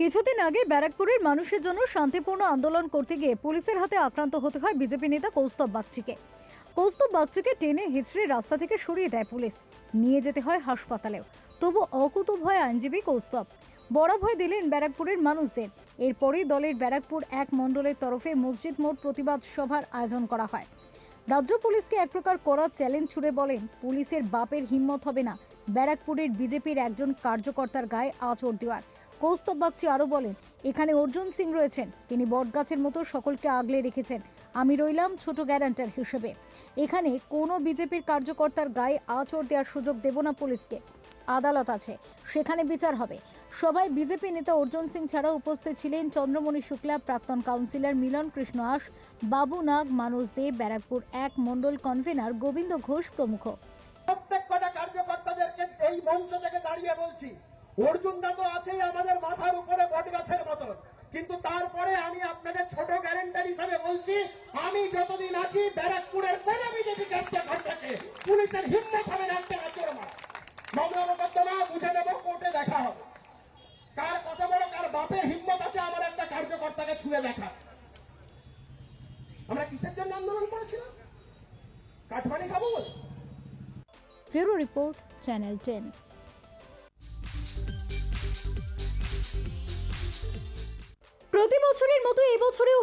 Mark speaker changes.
Speaker 1: কিছুদিন আগে ব্যারাকপুরের মানুষের জন্য শান্তিপূর্ণ আন্দোলন করতে গিয়ে পুলিশের হাতে আক্রান্ত হতে হয় বিজেপি নেতা কৌস্তব বাগচিকে। কৌস্তব বাগচিকে টেনে হিচড়ে রাস্তা থেকে সরিয়ে দেয় পুলিশ। নিয়ে যেতে হয় হাসপাতালেও। তবু অকুত ভয় আইনজীবী কৌস্তব। বড় ভয় দিলেন ব্যারাকপুরের মানুষদের। এরপরই দলের ব্যারাকপুর এক মণ্ডলের তরফে মসজিদ মোড় প্রতিবাদ সভার আয়োজন করা হয়। রাজ্য পুলিশকে এক প্রকার করা চ্যালেঞ্জ ছুড়ে বলেন, পুলিশের বাপের হিম্মত হবে না। ব্যারাকপুরের বিজেপির একজন কার্যকর্তার গায়ে আঁচড় দেওয়ার। কৌস্তব বাগচি আরও বলেন, এখানে অর্জুন সিং রয়েছেন। তিনি বটগাছের মতো সকলকে আগলে রেখেছেন। আমি রইলাম ছোট গ্যারান্টার হিসেবে। এখানে কোনো বিজেপির কার্যকর্তার গায়ে আঁচড় দেওয়ার সুযোগ দেব না পুলিশকে। আদালত আছে, সেখানে বিচার হবে। সবাই বিজেপি নেতা অর্জুন সিং ছাড়া উপস্থিত ছিলেন চন্দ্রমণি শুক্লা, প্রাক্তন কাউন্সিলর মিলন কৃষ্ণ আস, বাবু নাগ, মানস দে, ব্যারাকপুর এক মণ্ডল কনভেনার গোবিন্দ ঘোষ প্রমুখ।
Speaker 2: প্রত্যেক কার্যকর্তাদেরকে এই মঞ্চ থেকে দাঁড়িয়ে বলছি অর্জুন দা তো আছেই আমাদের মাথার উপরে বটগাছের মতন। কিন্তু তারপরে আমি আপনাদের ছোট গ্যারেন্টার হিসাবে বলছি, আমি যতদিন আছি ব্যারাকপুরের কোন বিজেপি কার্যকর্তাকে পুলিশের হিম্মত হবে না একটা কাজের মার মামলা মোকদ্দমা, বুঝে নেব, কোর্টে দেখা হবে। কার কত বড়, কার বাপের হিম্মত আছে আমার একটা কার্যকর্তাকে ছুঁয়ে দেখা আমরা কিসের জন্য আন্দোলন করেছিলাম? কাঠমানি খাব বলে?
Speaker 1: ফেরো রিপোর্ট, চ্যানেল টেন। প্রতি বছরের মতো এবছরেও